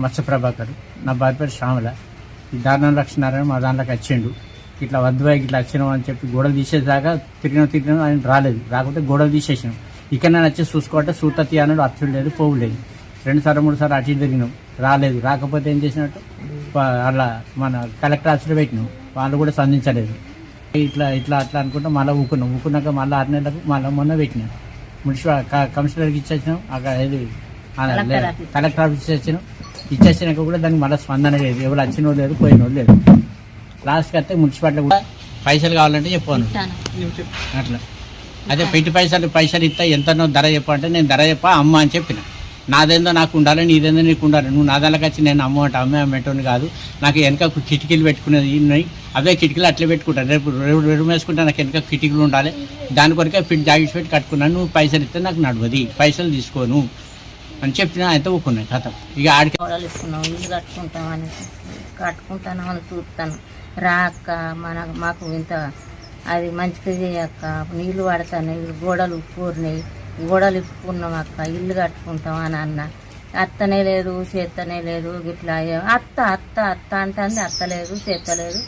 మత్స్య ప్రభాకర్ నా భార్య పేరు శ్యామల. ఈ దారుణం లక్ష్మీనారాయణ మా దాంట్లోకి వచ్చిండు. ఇట్లా వద్దుబాయి ఇట్లా వచ్చినాం అని చెప్పి గోడలు తీసేదాకా తిరిగిన తిరిగిన ఆయన రాలేదు. రాకపోతే గోడలు తీసేసినాం. ఇక్కడ నేను వచ్చి చూసుకోవట్టే సూతతి అన్నాడు అచ్చుడు లేదు పోవు లేదు. రెండు సార్లు మూడు సార్లు అటు తిరిగినాం. రాలేదు. రాకపోతే ఏం చేసినట్టు? అలా మన కలెక్టర్ ఆఫీస్లో పెట్టినాం. వాళ్ళు కూడా స్పందించలేదు. ఇట్లా ఇట్లా అట్లా అనుకుంటే మళ్ళీ ఊకున్నాం. ఊకున్నాక మళ్ళీ ఆరు నెలలకు మళ్ళీ మొన్న పెట్టినాం. మున్సిపల్ కమిషనర్కి ఇచ్చేసినాం. అక్కడ ఇది కలెక్టర్ ఆఫీస్. ఇచ్చేసినాం. ఇచ్చేసినాక కూడా దానికి మళ్ళీ స్పందన లేదు. ఎవరు వచ్చినో లేదు పోయినో లేదు లాస్ట్కి అయితే మున్సిపాలిటీ కూడా పైసలు కావాలంటే చెప్పాను. అట్లా. అదే పెట్టి పైసలు పైసలు ఇస్తా ఎంతనో ధర చెప్పంటే నేను ధర చెప్పా అమ్మ అని చెప్పిన. నాదేందో నాకు ఉండాలి నీదేందో నీకు ఉండాలి. నువ్వు నా దానికి వచ్చి నేను అమ్మ అంటే అమ్మే అమ్మేటోని కాదు. నాకు వెనక కిటికీలు పెట్టుకునేది ఉన్నాయి. అవే కిటికీలు అట్లే పెట్టుకుంటాను రేపు రేపు రెండు వేసుకుంటే నాకు వెనక కిటికీలు ఉండాలి. దాని కొరకే ఫిట్ జాకెట్స్ పెట్టి కట్టుకున్నాను. నువ్వు పైసలు ఇస్తే నాకు నడవది. పైసలు తీసుకోను. అని చెప్పిన ఆయనతో ఊకున్నాయి కథ ఇక ఆడికి ఇస్తున్నాం ఇల్లు కట్టుకుంటామని కట్టుకుంటాను అని చూస్తాను. రాక మన మాకు ఇంత అది మంచిగా చేయక్క నీళ్ళు పడతాయి గోడలు ఉప్పుకున్నాయి గోడలు ఇప్పుకున్నాం అక్క ఇల్లు కట్టుకుంటాం అని అన్న. అత్తనే లేదు చేత్తనే లేదు ఇట్లా అత్త అత్త అత్త అంటుంది అత్త లేదు చేత్త లేదు.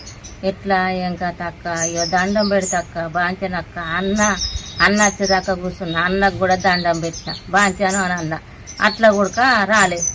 ఎట్లా ఏం కథ అక్క? అయ్యో దండం పెడతక్క బాంచనక్క. అన్న అన్న వచ్చేదాకా కూర్చున్నా అన్నకు కూడా దండం పెట్టిన. బాంచాను అని అన్న. అట్లా కూడా రాలేదు